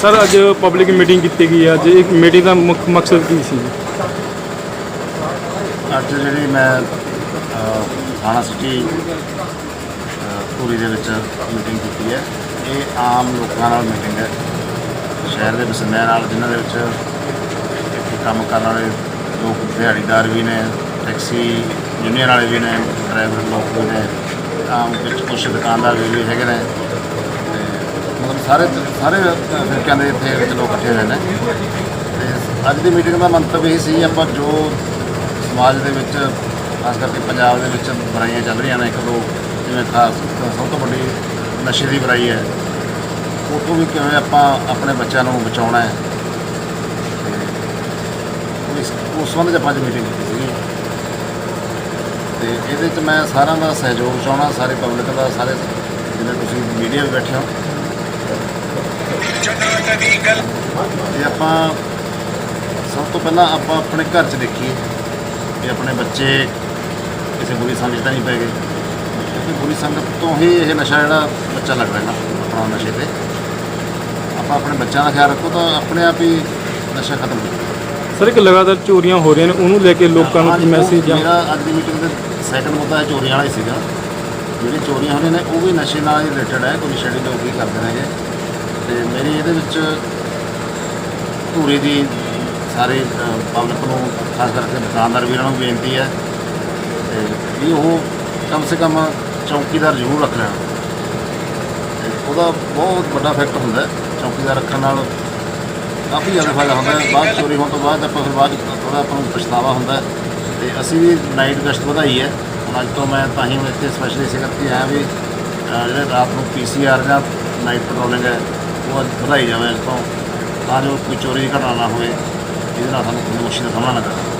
Sir ਅੱਜ public meeting ਕੀਤੀ ਗਈ ਹੈ। ਅੱਜ ਇੱਕ ਮੀਟਿੰਗ ਦਾ ਮੁੱਖ ਮਕਸਦ ਕੀ ਸੀ? ਅੱਜ ਜਿਹੜੀ ਮੈਂ ਅ, ਥਾਣਾ ਸਿਟੀ ਅ, ਪੂਰੀ ਦੇ ਵਿੱਚ ਮੀਟਿੰਗ ਕੀਤੀ ਹੈ। ਇਹ ਆਮ ਲੋਕਾਂ ਨਾਲ ਮੀਟਿੰਗ ਹੈ। ਸ਼ਹਿਰ ਦੇ ਵਸਨੀਕਾਂ ਨਾਲ ਜਿਨ੍ਹਾਂ ਦੇ ਵਿੱਚ ਕੰਮ ਕਰਨ ਵਾਲੇ ਲੋਕ ਦਿਹਾੜੀਦਾਰ ਵੀ ਨੇ ਟੈਕਸੀ ਯੂਨੀਅਨ ਵਾਲੇ ਵੀ ਨੇ ਡਰਾਈਵਰ ਲੋਕ ਵੀ ਨੇ। ਆਮ ਵਿੱਚ ਕੁਝ ਦੁਕਾਨਦਾਰ ਵੀ ਹੈਗੇ ਨੇ। ਤੇ ਮਤਲਬ ਸਾਰੇ ਸਾਰੇ ਫਿਰਕਿਆਂ ਦੇ ਇੱਥੇ ਵਿੱਚ ਲੋਕ ਇਕੱਠੇ ਹੋਏ ਨੇ। ਤੇ ਅੱਜ ਦੀ ਮੀਟਿੰਗ ਦਾ ਮੰਤਵ ਇਹ ਸੀ ਆਪਾਂ ਜੋ ਸਮਾਜ ਦੇ ਵਿੱਚ ਖਾਸ ਕਰਕੇ ਪੰਜਾਬ ਦੇ ਵਿੱਚ ਬੁਰਾਈਆਂ ਚੱਲ ਰਹੀਆਂ ਨੇ, ਇੱਕ ਦੋ ਜਿਵੇਂ ਖਾਸ ਸਭ ਤੋਂ ਵੱਡੀ ਨਸ਼ੇ ਦੀ ਬੁਰਾਈ ਹੈ। ਉਹ ਤੋਂ ਵੀ ਕਿਵੇਂ ਆਪਾਂ ਆਪਣੇ ਬੱਚਿਆਂ ਨੂੰ ਬਚਾਉਣਾ ਹੈ। ਤੇ ਇਸ, ਉਸ ਸੰਬੰਧ 'ਚ ਆਪਾਂ ਅੱਜ ਮੀਟਿੰਗ ਕੀਤੀ ਸੀਗੀ। ਤੇ ਇਹਦੇ 'ਚ ਮੈਂ ਸਾਰਿਆਂ ਦਾ ਸਹਿਯੋਗ ਚਾਹਣਾ ਸਾਰੇ ਪਬਲਿਕ ਦਾ, ਸਾਰੇ ਜਿਵੇਂ ਤੁਸੀਂ ਮੀਡੀਆ ਵੀ ਬੈਠੇ ਹੋ। ਤੇ ਆਪਾਂ ਸਭ ਤੋਂ ਪਹਿਲਾਂ ਆਪਾਂ ਆਪਣੇ ਘਰ 'ਚ ਦੇਖੀਏ ਕਿ ਆਪਣੇ ਬੱਚੇ ਕਿਸੇ ਬੁਰੀ ਸੰਗਤ ਤਾਂ ਨਹੀਂ ਪੈ ਗਏ ਕਿਉਂਕਿ ਬੁਰੀ ਸੰਗਤ ਤੋਂ ਹੀ ਇਹ ਨਸ਼ਾ ਜਿਹੜਾ ਬੱਚਾ ਲੱਗ ਰਿਹਾ ਆਪਣਾ ਨਸ਼ੇ ਤੇ। ਆਪਾਂ ਆਪਣੇ ਬੱਚਿਆਂ ਦਾ ਖਿਆਲ ਰੱਖੋ ਤਾਂ ਆਪਣੇ ਆਪ ਹੀ ਨਸ਼ਾ ਖਤਮ ਹੋ ਜਾਊਗਾ। ਸਰ ਇੱਕ ਲਗਾਤਾਰ ਚੋਰੀਆਂ ਹੋ ਰਹੀਆਂ ਨੇ ਉਹਨੂੰ ਲੈ ਕੇ ਲੋਕਾਂ ਨੂੰ ਕੀ ਮੈਸੇਜ ਜਾਂ ਮੇਰਾ ਅੱਜ ਦੀ ਮੀਟਿੰਗ ਦੇ ਸੈਕੰਡ ਮੁੱਦਾ ਚੋਰੀਆਂ ਵਾਲਾ ਹੀ ਸੀਗਾ। ਜਿਹੜੀ ਚੋਰੀਆਂ ਹੋ ਰਹੀਆਂ ਨੇ ਉਹ ਵੀ ਨਸ਼ੇ ਨਾਲ ਹੀ ਰਿਲੇਟਡ ਹੈ ਕੋਈ ਨਸ਼ੇੜੀ ਲੋਕ ਵੀ ਕਰਦੇ ਨੇਗੇ ਤੇ ਮੇਰੀ ਇਹਦੇ ਵਿੱਚ ਧੂਰੀ ਦੀ ਸਾਰੇ ਪਬਲਿਕ ਨੂੰ ਖਾਸ ਕਰਕੇ ਦੁਕਾਨਦਾਰ ਵੀਰਾਂ ਨੂੰ ਬੇਨਤੀ ਹੈ ਤੇ ਵੀ ਉਹ ਕਮ ਸੇ ਕਮ ਚੌਕੀਦਾਰ ਜ਼ਰੂਰ ਰੱਖ ਲੈਣ। ਤੇ ਉਹਦਾ ਬਹੁਤ ਵੱਡਾ ਇਫੈਕਟ ਹੁੰਦਾ ਹੈ ਚੌਕੀਦਾਰ ਰੱਖਣ ਨਾਲ। ਕਾਫੀ ਜ਼ਿਆਦਾ ਫਾਇਦਾ ਹੁੰਦਾ ਹੈ। ਬਾਅਦ 'ਚ ਚੋਰੀ ਹੋਣ ਤੋਂ ਬਾਅਦ ਆਪਾਂ ਫਿਰ ਬਾਅਦ ਥੋੜਾ ਆਪਾਂ ਨੂੰ ਪਛਤਾਵਾ ਹੁੰਦਾ ਹੈ। ਤੇ ਅਸੀਂ ਵੀ ਨਾਈਟ ਗਸ਼ਤ ਵਧਾਈ ਹੈ। ਹੁਣ ਅੱਜ ਤੋਂ ਮੈਂ ਤਾਂ ਹੀ ਹੁਣ ਇੱਥੇ ਸਪੈਸ਼ਲੀ ਇਸੇ ਕਰਕੇ ਆਇਆ ਵੀ, ਅਹ ਜਿਹੜੇ ਰਾਤ ਨੂੰ ਪੀਸੀਆਰ ਜਾਂ ਨਾਈਟ ਪੈਟਰੋਲਿੰਗ ਹੈ, ਉਹ ਅੱਜ ਵਧਾਈ ਜਾਵੇ। ਇਸ ਤੋਂ ਤਾਂ ਜੋ ਕੋਈ ਚੋਰੀ ਦੀ ਘਟਨਾ ਨਾ ਹੋਵੇ ਜਿਹਦੇ ਨਾਲ ਸਾਨੂੰ ਕੋਈ ਮੁਸ਼ਕਿਲ ਦਾ ਸਾਹਮਣਾ ਨਾ ਕਰਨਾ।